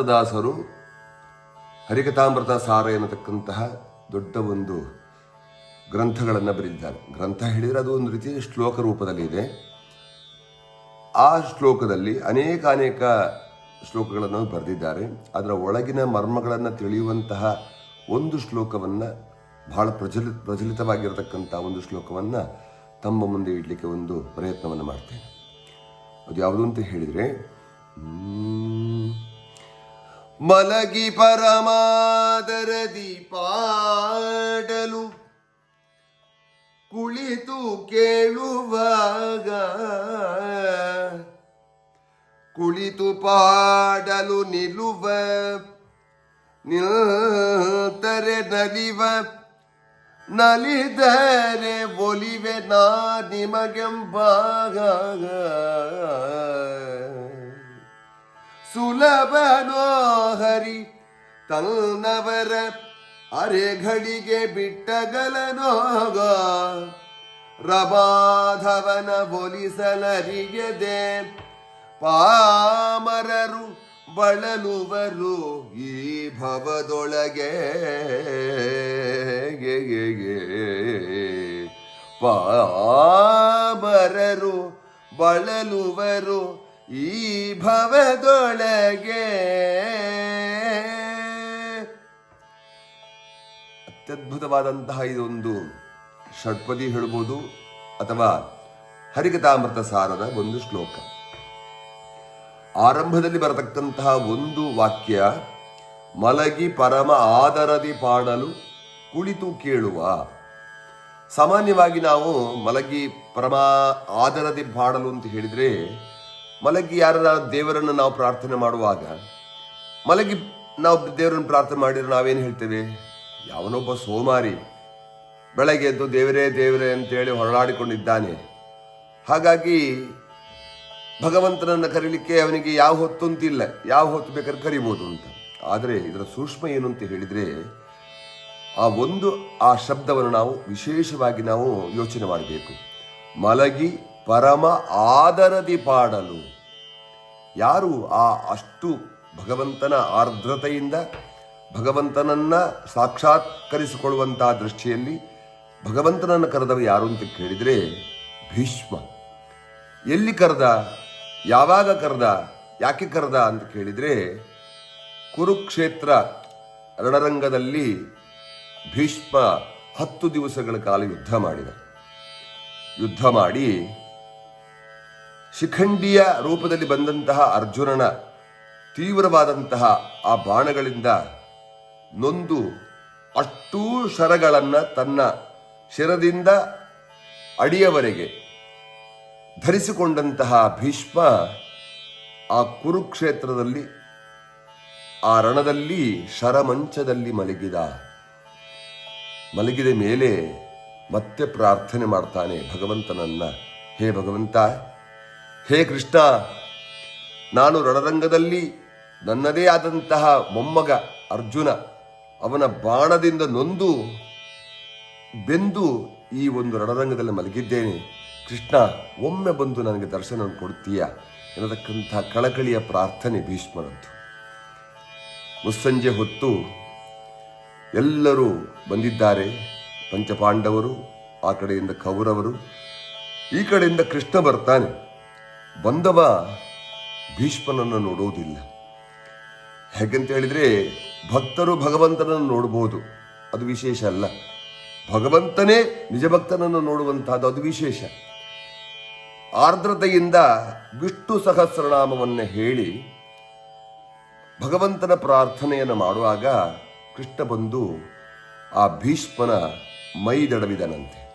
ದಾಸರು ಹರಿಕಥಾಮೃತ ಸಾರ ಎನ್ನತಕ್ಕಂತಹ ದೊಡ್ಡ ಒಂದು ಗ್ರಂಥಗಳನ್ನು ಬರೆದಿದ್ದಾರೆ. ಗ್ರಂಥ ಹೇಳಿದರೆ ಅದು ಒಂದು ರೀತಿ ಶ್ಲೋಕ ರೂಪದಲ್ಲಿ ಇದೆ. ಆ ಶ್ಲೋಕದಲ್ಲಿ ಅನೇಕ ಅನೇಕ ಶ್ಲೋಕಗಳನ್ನು ಬರೆದಿದ್ದಾರೆ. ಅದರ ಒಳಗಿನ ಮರ್ಮಗಳನ್ನು ತಿಳಿಯುವಂತಹ ಒಂದು ಶ್ಲೋಕವನ್ನು ಬಹಳ ಪ್ರಚಲಿ ಪ್ರಚಲಿತವಾಗಿರತಕ್ಕಂಥ ಒಂದು ಶ್ಲೋಕವನ್ನು ತಮ್ಮ ಮುಂದೆ ಇಡಲಿಕ್ಕೆ ಒಂದು ಪ್ರಯತ್ನವನ್ನು ಮಾಡ್ತೇನೆ. ಅದು ಯಾವುದು ಅಂತ ಹೇಳಿದರೆ ಮಲಗಿ ಪರಮಾದರದಿ ಪಾಡಲು ಕುಳಿತು ಕೇಳುವಾಗ ಕುಳಿತು ಪಾಡಲು ನಿಲ್ಲುವ ನಿಲ್ತರೆ ನಲಿವ. ನಲಿದರೆ ಒಲಿವೆ ನಾ ನಿಮಗೆಂಬಾಗ. ಸುಲಭನೋ ಹರಿ ತನ್ನವರ ಅರೆಗಳಿಗೆ ಬಿಟ್ಟಗಲನೋಗ ರಬಾಧವನ ಒಲಿಸಲರಿಯದೆ ಪಾಮರರು ಬಳಲುವರು ಈ ಭವದೊಳಗೆ. ಪಾಮರರು ಬಳಲುವರು ಈ ಭವದೊಳಗೆ ಅತ್ಯದ್ಭುತವಾದಂತಹ ಇದೊಂದು ಷಟ್ಪದಿ ಹೇಳ್ಬೋದು ಅಥವಾ ಹರಿಕಥಾಮೃತ ಸಾರದ ಒಂದು ಶ್ಲೋಕ. ಆರಂಭದಲ್ಲಿ ಬರತಕ್ಕಂತಹ ಒಂದು ವಾಕ್ಯ, ಮಲಗಿ ಪರಮ ಆದರದಿ ಪಾಡಲು ಕುಳಿತು ಕೇಳುವ. ಸಾಮಾನ್ಯವಾಗಿ ನಾವು ಮಲಗಿ ಪರಮ ಆದರದಿ ಪಾಡಲು ಅಂತ ಹೇಳಿದ್ರೆ ಮಲಗಿ ಯಾರ ದೇವರನ್ನು ನಾವು ಪ್ರಾರ್ಥನೆ ಮಾಡುವಾಗ, ಮಲಗಿ ನಾವು ದೇವರನ್ನು ಪ್ರಾರ್ಥನೆ ಮಾಡಿದ್ರೆ ನಾವೇನು ಹೇಳ್ತೇವೆ? ಯಾವನೊಬ್ಬ ಸೋಮಾರಿ ಬೆಳಗ್ಗೆ ಎದ್ದು ದೇವರೇ ದೇವರೇ ಅಂತೇಳಿ ಹೊರಳಾಡಿಕೊಂಡಿದ್ದಾನೆ ಹಾಗಾಗಿ ಭಗವಂತನನ್ನು ಕರೀಲಿಕ್ಕೆ ಅವನಿಗೆ ಯಾವ ಹೊತ್ತು ಅಂತಿಲ್ಲ. ಯಾವ ಹೊತ್ತು ಬೇಕಾದ್ರೆ ಕರಿಬೋದು ಅಂತ. ಆದರೆ ಇದರ ಸೂಕ್ಷ್ಮ ಏನು ಅಂತ ಹೇಳಿದರೆ, ಆ ಒಂದು ಆ ಶಬ್ದವನ್ನು ನಾವು ವಿಶೇಷವಾಗಿ ನಾವು ಯೋಚನೆ ಮಾಡಬೇಕು. ಮಲಗಿ ಪರಮ ಆದರದಿ ಪಾಡಲು. ಯಾರು ಆ ಅಷ್ಟು ಭಗವಂತನ ಆರ್ದ್ರತೆಯಿಂದ ಭಗವಂತನನ್ನ ಸಾಕ್ಷಾತ್ಕರಿಸಿಕೊಳ್ಳುವಂತಹ ದೃಷ್ಟಿಯಲ್ಲಿ ಭಗವಂತನನ್ನು ಕರೆದವ ಯಾರು ಅಂತ ಕೇಳಿದರೆ ಭೀಷ್ಮ. ಎಲ್ಲಿ ಕರೆದ, ಯಾವಾಗ ಕರೆದ, ಯಾಕೆ ಕರೆದ ಅಂತ ಕೇಳಿದರೆ ಕುರುಕ್ಷೇತ್ರ ರಣರಂಗದಲ್ಲಿ ಭೀಷ್ಮ ಹತ್ತು ದಿವಸಗಳ ಕಾಲ ಯುದ್ಧ ಮಾಡಿದ. ಯುದ್ಧ ಮಾಡಿ ಶಿಖಂಡಿಯ ರೂಪದಲ್ಲಿ ಬಂದಂತಹ ಅರ್ಜುನನ ತೀವ್ರವಾದಂತಹ ಆ ಬಾಣಗಳಿಂದ ನೊಂದು ಅಷ್ಟೂ ಶರಗಳನ್ನು ತನ್ನ ಶಿರದಿಂದ ಅಡಿಯವರೆಗೆ ಧರಿಸಿಕೊಂಡಂತಹ ಭೀಷ್ಮ ಆ ಕುರುಕ್ಷೇತ್ರದಲ್ಲಿ, ಆ ರಣದಲ್ಲಿ, ಶರಮಂಚದಲ್ಲಿ ಮಲಗಿದ. ಮಲಗಿದ ಮೇಲೆ ಮತ್ತೆ ಪ್ರಾರ್ಥನೆ ಮಾಡ್ತಾನೆ ಭಗವಂತನನ್ನ. ಹೇ ಭಗವಂತ ಹೇ ಕೃಷ್ಣ, ನಾನು ರಣರಂಗದಲ್ಲಿ ನನ್ನದೇ ಆದಂತಹ ಮೊಮ್ಮಗ ಅರ್ಜುನ, ಅವನ ಬಾಣದಿಂದ ನೊಂದು, ಬೆಂದು ಈ ಒಂದು ರಣರಂಗದಲ್ಲಿ ಮಲಗಿದ್ದೇನೆ. ಕೃಷ್ಣ, ಒಮ್ಮೆ ಬಂದು ನನಗೆ ದರ್ಶನ ಕೊಡ್ತೀಯ? ಎನ್ನತಕ್ಕಂಥ ಕಳಕಳಿಯ ಪ್ರಾರ್ಥನೆ ಭೀಷ್ಮನದ್ದು. ಮುಸ್ಸಂಜೆ ಹೊತ್ತು ಎಲ್ಲರೂ ಬಂದಿದ್ದಾರೆ. ಪಂಚಪಾಂಡವರು, ಆ ಕಡೆಯಿಂದ ಕೌರವರು, ಈ ಕಡೆಯಿಂದ ಕೃಷ್ಣ ಬರ್ತಾನೆ. ಬಂದವ ಭೀಷ್ಮನನ್ನು ನೋಡೋದಿಲ್ಲ ಹೇಗಂತ ಹೇಳಿದ್ರೆ ಭಕ್ತರು ಭಗವಂತನನ್ನು ನೋಡಬಹುದು. ಅದು ವಿಶೇಷ ಅಲ್ಲ. ಭಗವಂತನೇ ನಿಜ ಭಕ್ತನನ್ನು ನೋಡುವಂತಹದ್ದು ಅದು ವಿಶೇಷ. ಆರ್ದ್ರತೆಯಿಂದ ವಿಷ್ಣು ಸಹಸ್ರನಾಮವನ್ನು ಹೇಳಿ ಭಗವಂತನ ಪ್ರಾರ್ಥನೆಯನ್ನು ಮಾಡುವಾಗ ಕೃಷ್ಣ ಬಂದು ಆ ಭೀಷ್ಮನ ಮೈ ದಡವಿದನಂತೆ.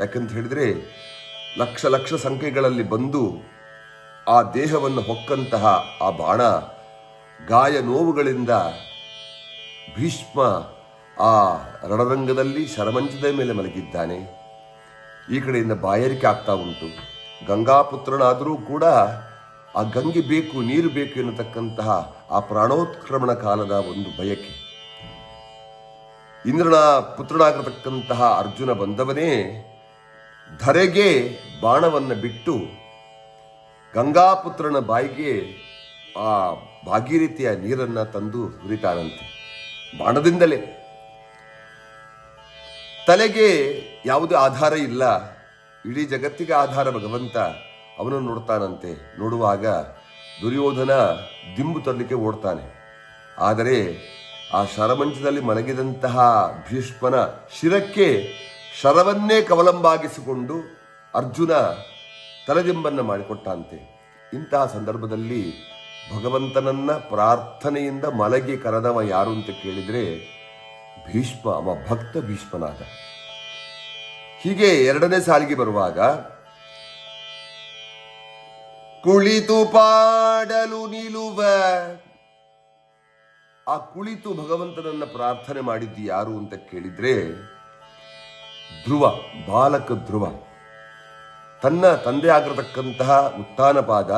ಯಾಕಂತ ಹೇಳಿದ್ರೆ ಲಕ್ಷ ಲಕ್ಷ ಸಂಖ್ಯೆಗಳಲ್ಲಿ ಬಂದು ಆ ದೇಹವನ್ನು ಹೊಕ್ಕಂತಹ ಆ ಬಾಣ ಗಾಯ ನೋವುಗಳಿಂದ ಭೀಷ್ಮ ಆ ರಣರಂಗದಲ್ಲಿ ಶರಮಂಚದ ಮೇಲೆ ಮಲಗಿದ್ದಾನೆ. ಈ ಕಡೆಯಿಂದ ಬಾಯಾರಿಕೆ ಆಗ್ತಾ ಉಂಟು. ಗಂಗಾಪುತ್ರನಾದರೂ ಕೂಡ ಆ ಗಂಗೆ ಬೇಕು, ನೀರು ಬೇಕು ಎನ್ನತಕ್ಕಂತಹ ಆ ಪ್ರಾಣೋತ್ಕ್ರಮಣ ಕಾಲದ ಒಂದು ಬಯಕೆ. ಇಂದ್ರನ ಪುತ್ರನಾಗಿರತಕ್ಕಂತಹ ಅರ್ಜುನ ಬಂದವನೇ ಧರೆಗೆ ಬಾಣವನ್ನು ಬಿಟ್ಟು ಗಂಗಾಪುತ್ರನ ಬಾಯಿಗೆ ಆ ಭಾಗೀರಥಿಯ ನೀರನ್ನು ತಂದು ಹುರಿತಾನಂತೆ ಬಾಣದಿಂದಲೇ. ತಲೆಗೆ ಯಾವುದೇ ಆಧಾರ ಇಲ್ಲ. ಇಡೀ ಜಗತ್ತಿಗೆ ಆಧಾರ ಭಗವಂತ ಅವನನ್ನು ನೋಡ್ತಾನಂತೆ. ನೋಡುವಾಗ ದುರ್ಯೋಧನ ದಿಂಬು ತರಲಿಕ್ಕೆ ಓಡ್ತಾನೆ. ಆದರೆ ಆ ಶರಮಂಚದಲ್ಲಿ ಮಲಗಿದಂತಹ ಭೀಷ್ಮನ ಶಿರಕ್ಕೆ ಶರವನ್ನೇ ಕವಲಂಬಾಗಿಸಿಕೊಂಡು ಅರ್ಜುನ ತಲೆದಿಂಬನ್ನ ಮಾಡಿಕೊಟ್ಟಂತೆ. ಇಂತಹ ಸಂದರ್ಭದಲ್ಲಿ ಭಗವಂತನನ್ನ ಪ್ರಾರ್ಥನೆಯಿಂದ ಮಲಗಿ ಕರೆದವ ಯಾರು ಅಂತ ಕೇಳಿದ್ರೆ ಭೀಷ್ಮ, ಅವ ಭಕ್ತ ಭೀಷ್ಮನಾದ. ಹೀಗೆ ಎರಡನೇ ಸಾಲಿಗೆ ಬರುವಾಗ, ಕುಳಿತು ಪಾಡಲು ನಿಲುವ, ಆ ಕುಳಿತು ಭಗವಂತನನ್ನ ಪ್ರಾರ್ಥನೆ ಮಾಡಿದ್ದು ಯಾರು ಅಂತ ಕೇಳಿದ್ರೆ ಧ್ರುವ, ಬಾಲಕ ಧ್ರುವ. ತನ್ನ ತಂದೆ ಆಗಿರತಕ್ಕಂತಹ ಉತ್ಥಾನಪಾದ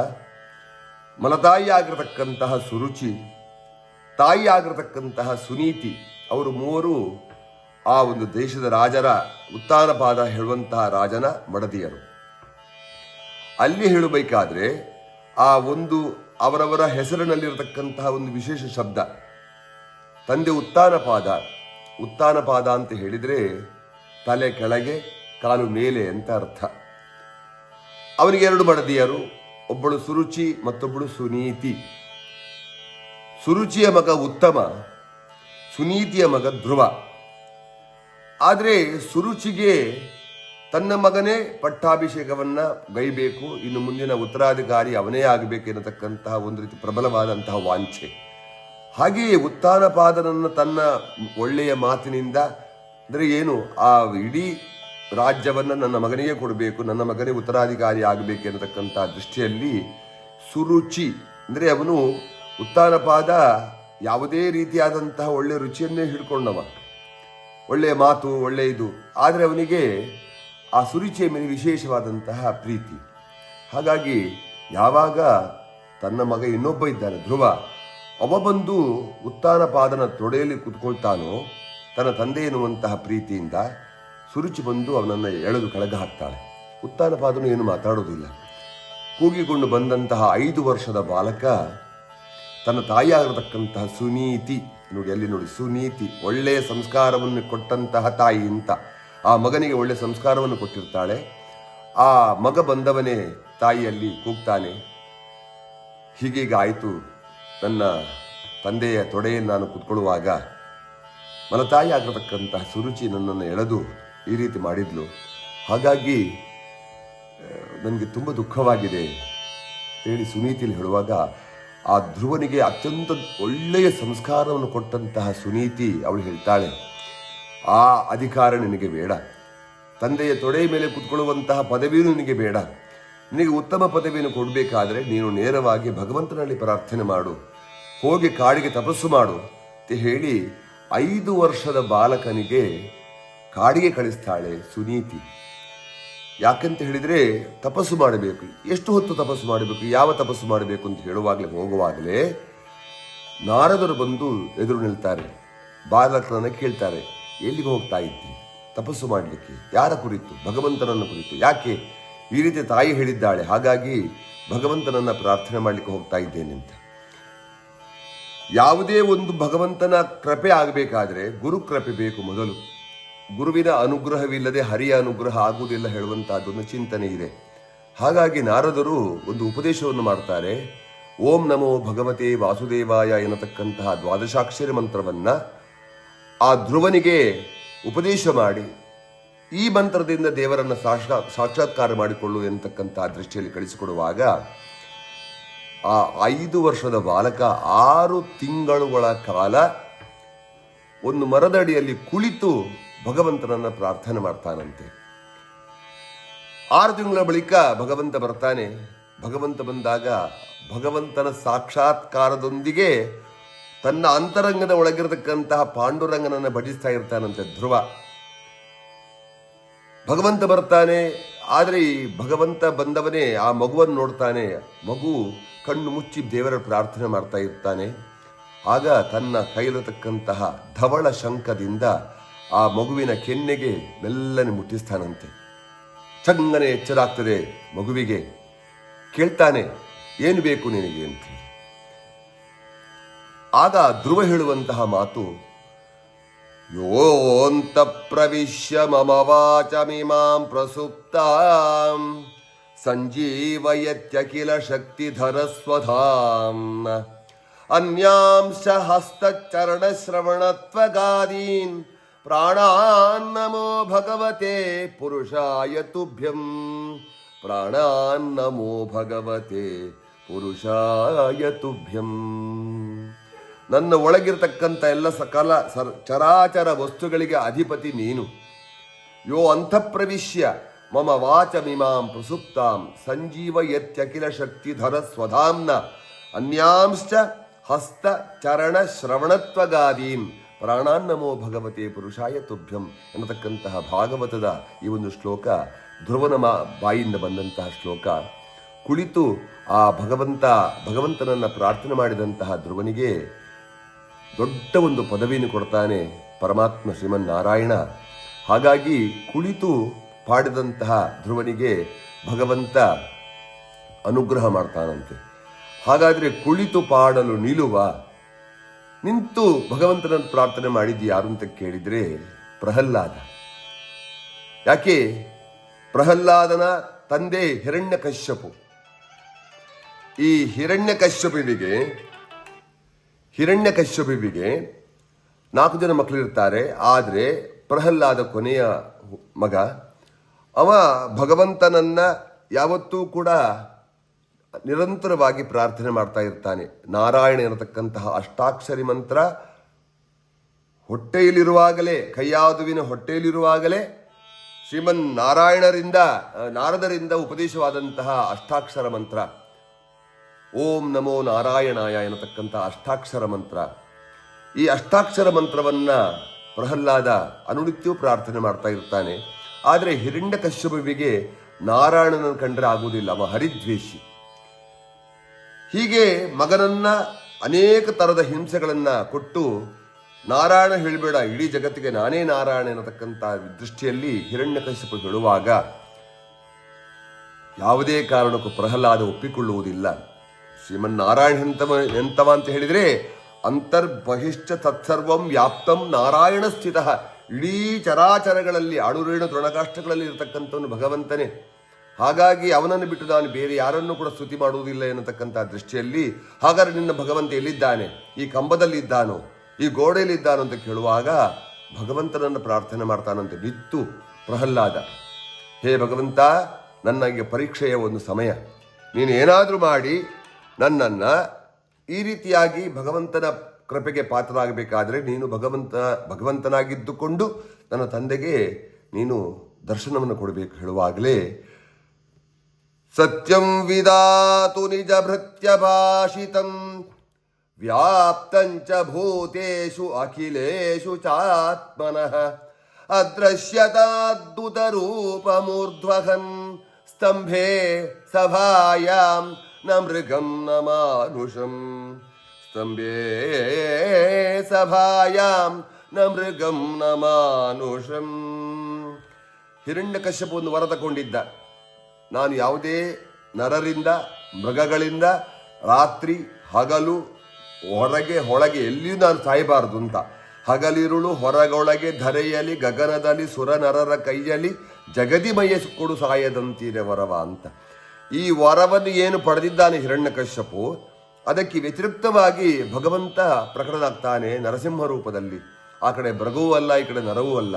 ಮಲತಾಯಿ ಆಗಿರತಕ್ಕಂತಹ ಸುರುಚಿ ತಾಯಿ ಆಗಿರತಕ್ಕಂತಹ ಸುನೀತಿ, ಅವರು ಮೂವರು ಆ ಒಂದು ದೇಶದ ರಾಜರ ಉತ್ಥಾನಪಾದ ಹೇಳುವಂತಹ ರಾಜನ ಮಡದಿಯರು. ಅಲ್ಲಿ ಹೇಳಬೇಕಾದ್ರೆ ಆ ಒಂದು ಅವರವರ ಹೆಸರಿನಲ್ಲಿರತಕ್ಕಂತಹ ಒಂದು ವಿಶೇಷ ಶಬ್ದ, ತಂದೆ ಉತ್ತಾನಪಾದ ಉತ್ತಾನಪಾದ ಅಂತ ಹೇಳಿದರೆ ತಲೆ ಕೆಳಗೆ, ಕಾಲು ಮೇಲೆ ಅಂತ ಅರ್ಥ. ಅವನಿಗೆ ಎರಡು ಮಡದಿಯರು, ಒಬ್ಬಳು ಸುರುಚಿ, ಮತ್ತೊಬ್ಬಳು ಸುನೀತಿ. ಸುರುಚಿಯ ಮಗ ಉತ್ತಮ, ಸುನೀತಿಯ ಮಗ ಧ್ರುವ. ಆದರೆ ಸುರುಚಿಗೆ ತನ್ನ ಮಗನೇ ಪಟ್ಟಾಭಿಷೇಕವನ್ನು ಗೈಬೇಕು, ಇನ್ನು ಮುಂದಿನ ಉತ್ತರಾಧಿಕಾರಿ ಅವನೇ ಆಗಬೇಕು ಎನ್ನತಕ್ಕಂತಹ ಒಂದು ರೀತಿ ಪ್ರಬಲವಾದಂತಹ ವಾಂಛೆ. ಹಾಗೆಯೇ ಉತ್ತಾನಪಾದನನ್ನು ತನ್ನ ಒಳ್ಳೆಯ ಮಾತಿನಿಂದ, ಅಂದರೆ ಏನು, ಆ ಇಡೀ ರಾಜ್ಯವನ್ನು ನನ್ನ ಮಗನಿಗೆ ಕೊಡಬೇಕು, ನನ್ನ ಮಗನೇ ಉತ್ತರಾಧಿಕಾರಿ ಆಗಬೇಕು ಎನ್ನತಕ್ಕಂಥ ದೃಷ್ಟಿಯಲ್ಲಿ ಸುರುಚಿ, ಅಂದರೆ ಅವನು ಉತ್ತಾನಪಾದ ಯಾವುದೇ ರೀತಿಯಾದಂತಹ ಒಳ್ಳೆಯ ರುಚಿಯನ್ನೇ ಹಿಡ್ಕೊಂಡವ. ಒಳ್ಳೆಯ ಮಾತು ಒಳ್ಳೆಯ ಇದು. ಆದರೆ ಅವನಿಗೆ ಆ ಸುರುಚಿಯ ಮೇಲೆ ವಿಶೇಷವಾದಂತಹ ಪ್ರೀತಿ. ಹಾಗಾಗಿ ಯಾವಾಗ ತನ್ನ ಮಗ ಇನ್ನೊಬ್ಬ ಇದ್ದಾನೆ, ಧ್ರುವ, ಅವ ಬಂದು ಉತ್ತಾನಪಾದನ ತೊಡೆಯಲ್ಲಿ ಕುತ್ಕೊಳ್ತಾನೋ, ತನ್ನ ತಂದೆ ಎನ್ನುವಂತಹ ಪ್ರೀತಿಯಿಂದ ಸುರುಚಿ ಬಂದು ಅವನನ್ನು ಎಳೆದು ಕೆಳಗೆ ಹಾಕ್ತಾಳೆ. ಉತ್ತಾನಪಾದನು ಏನು ಮಾತಾಡೋದಿಲ್ಲ. ಕೂಗಿಕೊಂಡು ಬಂದಂತಹ ಐದು ವರ್ಷದ ಬಾಲಕ ತನ್ನ ತಾಯಿಯಾಗಿರತಕ್ಕಂತಹ ಸುನೀತಿ, ನೋಡಿ ಅಲ್ಲಿ ನೋಡಿ, ಸುನೀತಿ ಒಳ್ಳೆಯ ಸಂಸ್ಕಾರವನ್ನು ಕೊಟ್ಟಂತಹ ತಾಯಿ ಅಂತ ಆ ಮಗನಿಗೆ ಒಳ್ಳೆಯ ಸಂಸ್ಕಾರವನ್ನು ಕೊಟ್ಟಿರ್ತಾಳೆ. ಆ ಮಗ ಬಂದವನೇ ತಾಯಿಯಲ್ಲಿ ಕೂಗ್ತಾನೆ. ಹೀಗೀಗ ಆಯಿತು. ನನ್ನ ತಂದೆಯ ತೊಡೆಯನ್ನು ನಾನು ಕುತ್ಕೊಳ್ಳುವಾಗ ಮಲತಾಯಿ ಆಗಿರತಕ್ಕಂತಹ ಸುರುಚಿ ನನ್ನನ್ನು ಎಳೆದು ಈ ರೀತಿ ಮಾಡಿದ್ಲು. ಹಾಗಾಗಿ ನನಗೆ ತುಂಬ ದುಃಖವಾಗಿದೆ ಹೇಳಿ ಸುನೀತಿಲಿ ಹೇಳುವಾಗ, ಆ ಧ್ರುವನಿಗೆ ಅತ್ಯಂತ ಒಳ್ಳೆಯ ಸಂಸ್ಕಾರವನ್ನು ಕೊಟ್ಟಂತಹ ಸುನೀತಿ ಅವಳು ಹೇಳ್ತಾಳೆ, ಆ ಅಧಿಕಾರ ನಿನಗೆ ಬೇಡ. ತಂದೆಯ ತೊಡೆಯ ಮೇಲೆ ಕುತ್ಕೊಳ್ಳುವಂತಹ ಪದವಿಯೂ ನಿನಗೆ ಬೇಡ. ನಿನಗೆ ಉತ್ತಮ ಪದವಿಯನ್ನು ಕೊಡಬೇಕಾದರೆ ನೀನು ನೇರವಾಗಿ ಭಗವಂತನಲ್ಲಿ ಪ್ರಾರ್ಥನೆ ಮಾಡು. ಹೋಗಿ ಕಾಡಿಗೆ ತಪಸ್ಸು ಮಾಡು. ಅಂತ ಹೇಳಿ ಐದು ವರ್ಷದ ಬಾಲಕನಿಗೆ ಕಾಡಿಗೆ ಕಳಿಸ್ತಾಳೆ ಸುನೀತಿ. ಯಾಕಂತ ಹೇಳಿದರೆ ತಪಸ್ಸು ಮಾಡಬೇಕು. ಎಷ್ಟು ಹೊತ್ತು ತಪಸ್ಸು ಮಾಡಬೇಕು? ಯಾವ ತಪಸ್ಸು ಮಾಡಬೇಕು ಅಂತ ಹೇಳುವಾಗಲೇ ಹೋಗುವಾಗಲೇ ನಾರದರು ಬಂದು ಎದುರು ನಿಲ್ತಾರೆ. ಬಾಲಕನನ್ನ ಕೇಳ್ತಾರೆ, ಎಲ್ಲಿಗೆ ಹೋಗ್ತಾ ಇದ್ದಿ? ತಪಸ್ಸು ಮಾಡಲಿಕ್ಕೆ. ಯಾರ ಕುರಿತು? ಭಗವಂತನನ್ನ ಕುರಿತು. ಯಾಕೆ? ಈ ರೀತಿ ತಾಯಿ ಹೇಳಿದ್ದಾಳೆ, ಹಾಗಾಗಿ ಭಗವಂತನನ್ನ ಪ್ರಾರ್ಥನೆ ಮಾಡಲಿಕ್ಕೆ ಹೋಗ್ತಾ ಇದ್ದೇನೆ ಅಂತ. ಯಾವುದೇ ಒಂದು ಭಗವಂತನ ಕೃಪೆ ಆಗಬೇಕಾದರೆ ಗುರು ಕೃಪೆ ಬೇಕು ಮೊದಲು. ಗುರುವಿನ ಅನುಗ್ರಹವಿಲ್ಲದೆ ಹರಿಯ ಅನುಗ್ರಹ ಆಗುವುದಿಲ್ಲ ಹೇಳುವಂತಹದ್ದೊಂದು ಚಿಂತನೆ ಇದೆ. ಹಾಗಾಗಿ ನಾರದರು ಒಂದು ಉಪದೇಶವನ್ನು ಮಾಡ್ತಾರೆ. ಓಂ ನಮೋ ಭಗವತೆ ವಾಸುದೇವಾಯ ಎನ್ನತಕ್ಕಂತಹ ದ್ವಾದಶಾಕ್ಷರಿ ಮಂತ್ರವನ್ನ ಆ ಧ್ರುವನಿಗೆ ಉಪದೇಶ ಮಾಡಿ, ಈ ಮಂತ್ರದಿಂದ ದೇವರನ್ನ ಸಾಕ್ಷಾ ಸಾಕ್ಷಾತ್ಕಾರ ಮಾಡಿಕೊಳ್ಳು ಎನ್ನತಕ್ಕಂತಹ ದೃಷ್ಟಿಯಲ್ಲಿ ಕಳಿಸಿಕೊಡುವಾಗ, ಆ ಐದು ವರ್ಷದ ಬಾಲಕ ಆರು ತಿಂಗಳುಗಳ ಕಾಲ ಒಂದು ಮರದಡಿಯಲ್ಲಿ ಕುಳಿತು ಭಗವಂತನನ್ನ ಪ್ರಾರ್ಥನೆ ಮಾಡ್ತಾನಂತೆ. ಆರು ತಿಂಗಳ ಬಳಿಕ ಭಗವಂತ ಬರ್ತಾನೆ. ಭಗವಂತ ಬಂದಾಗ ಭಗವಂತನ ಸಾಕ್ಷಾತ್ಕಾರದೊಂದಿಗೆ ತನ್ನ ಅಂತರಂಗದ ಒಳಗಿರತಕ್ಕಂತಹ ಪಾಂಡುರಂಗನನ್ನು ಭಜಿಸ್ತಾ ಇರ್ತಾನಂತೆ ಧ್ರುವ. ಭಗವಂತ ಬರ್ತಾನೆ, ಆದರೆ ಈ ಭಗವಂತ ಬಂದವನೇ ಆ ಮಗುವನ್ನು ನೋಡ್ತಾನೆ. ಮಗು ಕಣ್ಣು ಮುಚ್ಚಿ ದೇವರ ಪ್ರಾರ್ಥನೆ ಮಾಡ್ತಾ ಇರ್ತಾನೆ. ಆಗ ತನ್ನ ಕೈಲಿರತಕ್ಕಂತಹ ಧವಳ ಶಂಖದಿಂದ ಆ ಮಗುವಿನ ಕೆನ್ನೆಗೆ ಮೆಲ್ಲನೆ ಮುಟ್ಟಿಸ್ತಾನಂತೆ. ಚಂಗನೆ ಎಚ್ಚರಾಗ್ತದೆ ಮಗುವಿಗೆ. ಕೇಳ್ತಾನೆ, ಏನು ಬೇಕು ನಿನಗೆ? ಅಂತ. ಆಗ ಧ್ರುವ ಹೇಳುವಂತಹ ಮಾತು ಯೋಂತ ಪ್ರವಿಶ್ಯ ಮಮವಾಚ ಮೀಮಾಂ ಪ್ರಸುಪ್ತಾಂ, ಸಂಜೀವಯತ್ಯಖಿಲ ಶಕ್ತಿಧರ ಸ್ವಧಾಂ ಅನ್ಯಾಂಶ ಹಸ್ತಚರಣ ಶ್ರವಣತ್ವಗಾದೀನ್ ಪ್ರಾಣಾನ್ನಮೋ ಭಗವತೆ ಪುರುಷಾಯ ತುಭ್ಯಂ. ಪ್ರಾಣಾನ್ನಮೋ ಭಗವತೆ ಪುರುಷಾಯ ತುಭ್ಯಂ. ನನ್ನ ಒಳಗಿರತಕ್ಕಂಥ ಎಲ್ಲ ಸಕಲ ಸರ್ ಚರಾಚರ ವಸ್ತುಗಳಿಗೆ ಅಧಿಪತಿ ನೀನು. ಯೋ ಅಂತಃಪ್ರವಿಶ್ಯ ಮಮ ವಾಚಮಿಮಾಂ ಪ್ರಸುಪ್ತಾಂ ಸಂಜೀವ ಯತ್ಯಖಿಲ ಶಕ್ತಿಧರ ಸ್ವಧಾಂನ ಅನ್ಯಾಂಶ್ಚ ಹಸ್ತ ಚರಣ ಶ್ರವಣತ್ವಗಾದೀನ್ ಪ್ರಾಣಾನ್ನಮೋ ಭಗವತೆ ಪುರುಷಾಯ ತುಭ್ಯಂ ಎನ್ನತಕ್ಕಂತಹ ಭಾಗವತದ ಈ ಒಂದು ಶ್ಲೋಕ ಧ್ರುವನ ಮಾ ಬಾಯಿಂದ ಬಂದಂತಹ ಶ್ಲೋಕ. ಕುಳಿತು ಆ ಭಗವಂತ, ಭಗವಂತನನ್ನು ಪ್ರಾರ್ಥನೆ ಮಾಡಿದಂತಹ ಧ್ರುವನಿಗೆ ದೊಡ್ಡ ಒಂದು ಪದವಿಯನ್ನು ಕೊಡ್ತಾನೆ ಪರಮಾತ್ಮ ಶ್ರೀಮನ್ ನಾರಾಯಣ ಹಾಗಾಗಿ ಕುಳಿತು ಪಾಡಿದಂತಹ ಧ್ರುವನಿಗೆ ಭಗವಂತ ಅನುಗ್ರಹ ಮಾಡ್ತಾನಂತೆ. ಹಾಗಾದರೆ ಕುಳಿತು ಪಾಡಲು ನಿಲ್ಲುವ ನಿಂತು ಭಗವಂತನನ್ನು ಪ್ರಾರ್ಥನೆ ಮಾಡಿದ್ದು ಯಾರು ಅಂತ ಕೇಳಿದರೆ ಪ್ರಹ್ಲಾದ. ಯಾಕೆ? ಪ್ರಹ್ಲಾದನ ತಂದೆ ಹಿರಣ್ಯ ಕಶ್ಯಪು ಈ ಹಿರಣ್ಯ ಕಶ್ಯಪಿಗೆ ಹಿರಣ್ಯ ಕಶ್ಯಪಿಗೆ ನಾಲ್ಕು ಜನ ಮಕ್ಕಳಿರ್ತಾರೆ. ಆದರೆ ಪ್ರಹ್ಲಾದ ಕೊನೆಯ ಮಗ, ಅವ ಭಗವಂತನನ್ನ ಯಾವತ್ತೂ ಕೂಡ ನಿರಂತರವಾಗಿ ಪ್ರಾರ್ಥನೆ ಮಾಡ್ತಾ ಇರ್ತಾನೆ. ನಾರಾಯಣ ಇರತಕ್ಕಂತಹ ಅಷ್ಟಾಕ್ಷರಿ ಮಂತ್ರ ಹೊಟ್ಟೆಯಲ್ಲಿರುವಾಗಲೇ, ಕೈಯಾದುವಿನ ಹೊಟ್ಟೆಯಲ್ಲಿರುವಾಗಲೇ ಶ್ರೀಮನ್ ನಾರಾಯಣರಿಂದ ನಾರದರಿಂದ ಉಪದೇಶವಾದಂತಹ ಅಷ್ಟಾಕ್ಷರ ಮಂತ್ರ. ಓಂ ನಮೋ ನಾರಾಯಣಾಯ ಎನ್ನತಕ್ಕಂಥ ಅಷ್ಟಾಕ್ಷರ ಮಂತ್ರ. ಈ ಅಷ್ಟಾಕ್ಷರ ಮಂತ್ರವನ್ನ ಪ್ರಹ್ಲಾದ ಅನುನಿತ್ಯವೂ ಪ್ರಾರ್ಥನೆ ಮಾಡ್ತಾ ಇರ್ತಾನೆ. ಆದರೆ ಹಿರಣ್ಯ ಕಶ್ಯಪುವಿಗೆ ನಾರಾಯಣನನ್ನು ಕಂಡರೆ ಆಗುವುದಿಲ್ಲ. ಅವ ಹರಿದ್ವೇಷಿ. ಹೀಗೆ ಮಗನನ್ನ ಅನೇಕ ತರದ ಹಿಂಸೆಗಳನ್ನ ಕೊಟ್ಟು ನಾರಾಯಣ ಹೇಳಬೇಡ, ಇಡೀ ಜಗತ್ತಿಗೆ ನಾನೇ ನಾರಾಯಣ ಎನ್ನತಕ್ಕಂಥ ದೃಷ್ಟಿಯಲ್ಲಿ ಹಿರಣ್ಯಕಶಿಪು ಹೇಳುವಾಗ, ಯಾವುದೇ ಕಾರಣಕ್ಕೂ ಪ್ರಹ್ಲಾದ ಒಪ್ಪಿಕೊಳ್ಳುವುದಿಲ್ಲ. ಶ್ರೀಮನ್ನಾರಾಯಣ ಎಂತವ ಎಂತವ ಅಂತ ಹೇಳಿದ್ರೆ, ಅಂತರ್ಬಹಿಷ್ಠ ತತ್ಸರ್ವಂ ವ್ಯಾಪ್ತಂ ನಾರಾಯಣ ಸ್ಥಿತ. ಇಡೀ ಚರಾಚರಗಳಲ್ಲಿ ಅಣುರೇಣು ತೃಣಕಾಷ್ಟಗಳಲ್ಲಿ ಇರತಕ್ಕಂಥವನು ಭಗವಂತನೇ. ಹಾಗಾಗಿ ಅವನನ್ನು ಬಿಟ್ಟು ನಾನು ಬೇರೆ ಯಾರನ್ನೂ ಕೂಡ ಸ್ತುತಿ ಮಾಡುವುದಿಲ್ಲ ಎನ್ನತಕ್ಕಂಥ ದೃಷ್ಟಿಯಲ್ಲಿ ಹಾಗಾದ್ರೆ ನಿನ್ನ ಭಗವಂತ ಎಲ್ಲಿದ್ದಾನೆ? ಈ ಕಂಬದಲ್ಲಿ ಇದ್ದಾನೋ ಈ ಗೋಡೆಯಲ್ಲಿ ಇದ್ದಾನೋ ಅಂತ ಕೇಳುವಾಗ ಭಗವಂತನನ್ನು ಪ್ರಾರ್ಥನೆ ಮಾಡ್ತಾನಂತೆ ನಿತ್ತು ಪ್ರಹ್ಲಾದ. ಹೇ ಭಗವಂತ ನನಗೆ ಪರೀಕ್ಷೆಯ ಒಂದು ಸಮಯ. ನೀನು ಏನಾದರೂ ಮಾಡಿ ನನ್ನನ್ನು ಈ ರೀತಿಯಾಗಿ ಭಗವಂತನ ಕೃಪೆಗೆ ಪಾತ್ರರಾಗಬೇಕಾದರೆ ನೀನು ಭಗವಂತ, ಭಗವಂತನಾಗಿದ್ದುಕೊಂಡು ನನ್ನ ತಂದೆಗೆ ನೀನು ದರ್ಶನವನ್ನು ಕೊಡಬೇಕು ಹೇಳುವಾಗಲೇ ಸತ್ಯಂ ವಿದಾತು ನಿಜ ಭೃತ್ಯ ಭಾಷಿತಂ ವ್ಯಾಪ್ತಂಚ ಭೂತೇಷು ಅಖಿಲೇಷು ಚಾತ್ಮನಃ ಅದೃಶ್ಯತಾದ್ಭುತ ರೂಪಮೂರ್ಧ್ವಹನ್ ಸ್ತಂಭೆ ಸಭಾಯಾಂ ನ ಮೃಗಂ ನ ಮಾನುಷಂ ಸ್ತಂಭೆ ಸಭಾಯಾಂ ನ ಮೃಗಂ ನ ಮಾನುಷಂ ಹಿರಣ್ಯಕಶ್ಯಪ ಒಂದು ವರ ತಗೊಂಡಿದ್ದ ನಾನು ಯಾವುದೇ ನರರಿಂದ, ಮೃಗಗಳಿಂದ ರಾತ್ರಿ ಹಗಲು ಹೊರಗೆ ಹೊಳಗೆ ಎಲ್ಲಿಯೂ ನಾನು ಸಾಯಬಾರದು ಅಂತ. ಹಗಲಿರುಳು ಹೊರಗೊಳಗೆ ಧರೆಯಲಿ, ಗಗನದಲ್ಲಿ ಸುರ ನರರ ಕೈಯಲ್ಲಿ ಜಗದಿ ಕೊಡು ಸಾಯದಂತೀರೆ ವರವ ಅಂತ. ಈ ವರವನ್ನು ಏನು ಪಡೆದಿದ್ದಾನೆ ಹಿರಣ್ಯಕಶ್ಯಪು? ಅದಕ್ಕೆ ವ್ಯತಿರಿಕ್ತವಾಗಿ ಭಗವಂತ ಪ್ರಕಟನಾಗ್ತಾನೆ ನರಸಿಂಹ ರೂಪದಲ್ಲಿ. ಆ ಕಡೆ ಮೃಗವೂ ಅಲ್ಲ, ಈ ಕಡೆ ನರವೂ ಅಲ್ಲ.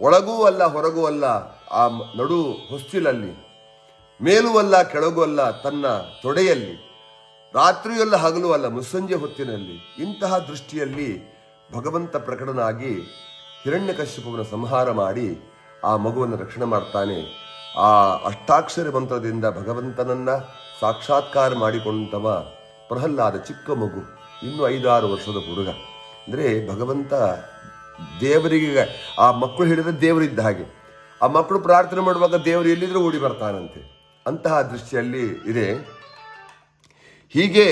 ಒಳಗೂ ಅಲ್ಲ, ಹೊರಗೂ ಅಲ್ಲ, ಆ ನಡು ಹೊಸ್ತಿಲಲ್ಲಿ. ಮೇಲೂ ಅಲ್ಲ ಕೆಳಗೂ ತನ್ನ ತೊಡೆಯಲ್ಲಿ, ರಾತ್ರಿಯಲ್ಲ ಹಗಲು ಅಲ್ಲ ಮುಸ್ಸಂಜೆ ಹೊತ್ತಿನಲ್ಲಿ, ಇಂತಹ ದೃಷ್ಟಿಯಲ್ಲಿ ಭಗವಂತ ಪ್ರಕಟನಾಗಿ ಹಿರಣ್ಯಕಶ್ಯಪವನ ಸಂಹಾರ ಮಾಡಿ ಆ ಮಗುವನ್ನು ರಕ್ಷಣೆ ಮಾಡ್ತಾನೆ. ಆ ಅಷ್ಟಾಕ್ಷರ ಮಂತ್ರದಿಂದ ಭಗವಂತನನ್ನ ಸಾಕ್ಷಾತ್ಕಾರ ಮಾಡಿಕೊಂಡವ ಪ್ರಹ್ಲಾದ ಚಿಕ್ಕ ಮಗು, ಇನ್ನು ಐದಾರು ವರ್ಷದ ಹುಡುಗ. ಅಂದರೆ ಭಗವಂತ ದೇವರಿಗೆ, ಆ ಮಕ್ಕಳು ಹಿಡಿದ ದೇವರಿದ್ದ ಹಾಗೆ. ಆ ಮಕ್ಕಳು ಪ್ರಾರ್ಥನೆ ಮಾಡುವಾಗ ದೇವರು ಎಲ್ಲಿದ್ರೂ ಓಡಿ ಬರ್ತಾನಂತೆ. ಅಂತಹ ದೃಷ್ಟಿಯಲ್ಲಿ ಇದೆ. ಹೀಗೆ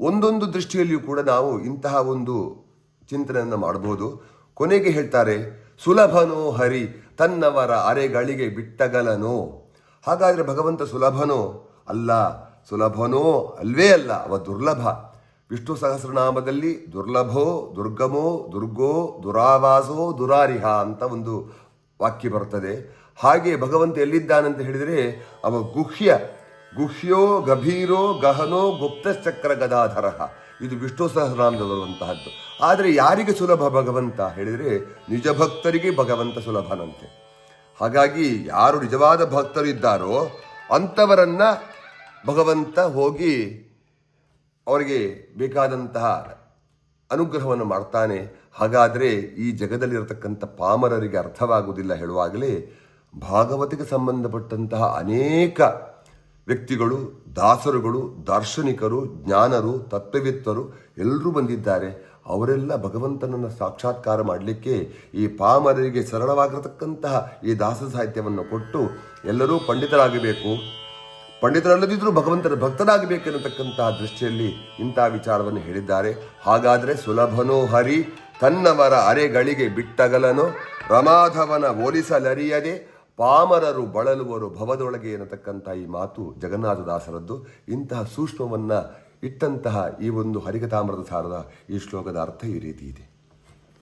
ಒಂದೊಂದು ದೃಷ್ಟಿಯಲ್ಲಿಯೂ ಕೂಡ ನಾವು ಇಂತಹ ಒಂದು ಚಿಂತನೆಯನ್ನು ಮಾಡಬಹುದು. ಕೊನೆಗೆ ಹೇಳ್ತಾರೆ, ಸುಲಭನೋ ಹರಿ, ತನ್ನವರ ಅರೆಗಳಿಗೆ ಬಿಟ್ಟಗಲನೋ. ಹಾಗಾದರೆ ಭಗವಂತ ಸುಲಭನೋ? ಅಲ್ಲ, ಸುಲಭನೋ ಅಲ್ವೇ ಅಲ್ಲ, ಅವ ದುರ್ಲಭ. ವಿಷ್ಣು ಸಹಸ್ರನಾಮದಲ್ಲಿ ದುರ್ಲಭೋ, ದುರ್ಗಮೋ, ದುರ್ಗೋ, ದುರಾವಾಸೋ, ದುರಾರಿಹ ಅಂತ ಒಂದು ವಾಕ್ಯ ಬರ್ತದೆ. ಹಾಗೆ ಭಗವಂತ ಎಲ್ಲಿದ್ದಾನಂತ ಹೇಳಿದರೆ, ಅವ ಗುಹ್ಯ. ಗುಹ್ಯೋ ಗಭೀರೋ ಗಹನೋ ಗುಪ್ತಚಕ್ರ ಗದಾಧರ. ಇದು ವಿಷ್ಣು ಸಹಸ್ರನಾಮದಲ್ಲಿ ಆದರೆ ಯಾರಿಗೆ ಸುಲಭ ಭಗವಂತ? ಹೇಳಿದರೆ ನಿಜ ಭಕ್ತರಿಗೆ ಭಗವಂತ ಸುಲಭನಂತೆ. ಹಾಗಾಗಿ ಯಾರು ನಿಜವಾದ ಭಕ್ತರು ಇದ್ದಾರೋ ಅಂಥವರನ್ನ ಭಗವಂತ ಹೋಗಿ ಅವರಿಗೆ ಬೇಕಾದಂತಹ ಅನುಗ್ರಹವನ್ನು ಮಾಡ್ತಾನೆ. ಹಾಗಾದರೆ ಈ ಜಗದಲ್ಲಿರತಕ್ಕಂಥ ಪಾಮರರಿಗೆ ಅರ್ಥವಾಗುವುದಿಲ್ಲ ಹೇಳುವಾಗಲೇ ಭಾಗವತಿಗೆ ಸಂಬಂಧಪಟ್ಟಂತಹ ಅನೇಕ ವ್ಯಕ್ತಿಗಳು, ದಾಸರುಗಳು, ದಾರ್ಶನಿಕರು, ಜ್ಞಾನರು, ತತ್ವವಿತ್ತರು ಎಲ್ಲರೂ ಬಂದಿದ್ದಾರೆ. ಅವರೆಲ್ಲ ಭಗವಂತನನ್ನು ಸಾಕ್ಷಾತ್ಕಾರ ಮಾಡಲಿಕ್ಕೆ ಈ ಪಾಮರರಿಗೆ ಸರಳವಾಗಿರತಕ್ಕಂತಹ ಈ ದಾಸ ಸಾಹಿತ್ಯವನ್ನು ಕೊಟ್ಟು ಎಲ್ಲರೂ ಪಂಡಿತರಾಗಬೇಕು. ಪಂಡಿತರಲ್ಲದಿದ್ದರೂ ಭಗವಂತನ ಭಕ್ತರಾಗಬೇಕೆನ್ನತಕ್ಕಂತಹ ದೃಷ್ಟಿಯಲ್ಲಿ ಇಂತಹ ವಿಚಾರವನ್ನು ಹೇಳಿದ್ದಾರೆ. ಹಾಗಾದರೆ ಸುಲಭನೋ ಹರಿ, ತನ್ನವರ ಅರೆಗಳಿಗೆ ಬಿಟ್ಟಗಲನು ರಮಾಧವನ ಹೋಲಿಸಲರಿಯದೆ ಪಾಮರರು ಬಳಲುವರು ಭವದೊಳಗೆ ಎನ್ನತಕ್ಕಂಥ ಈ ಮಾತು ಜಗನ್ನಾಥದಾಸರದ್ದು. ಇಂತಹ ಸೂಕ್ಷ್ಮವನ್ನು ಇಟ್ಟಂತಹ ಈ ಒಂದು ಹರಿಕತಾಮ್ರದ ಸಾರದ ಈ ಶ್ಲೋಕದ ಅರ್ಥ ಈ ರೀತಿ ಇದೆ.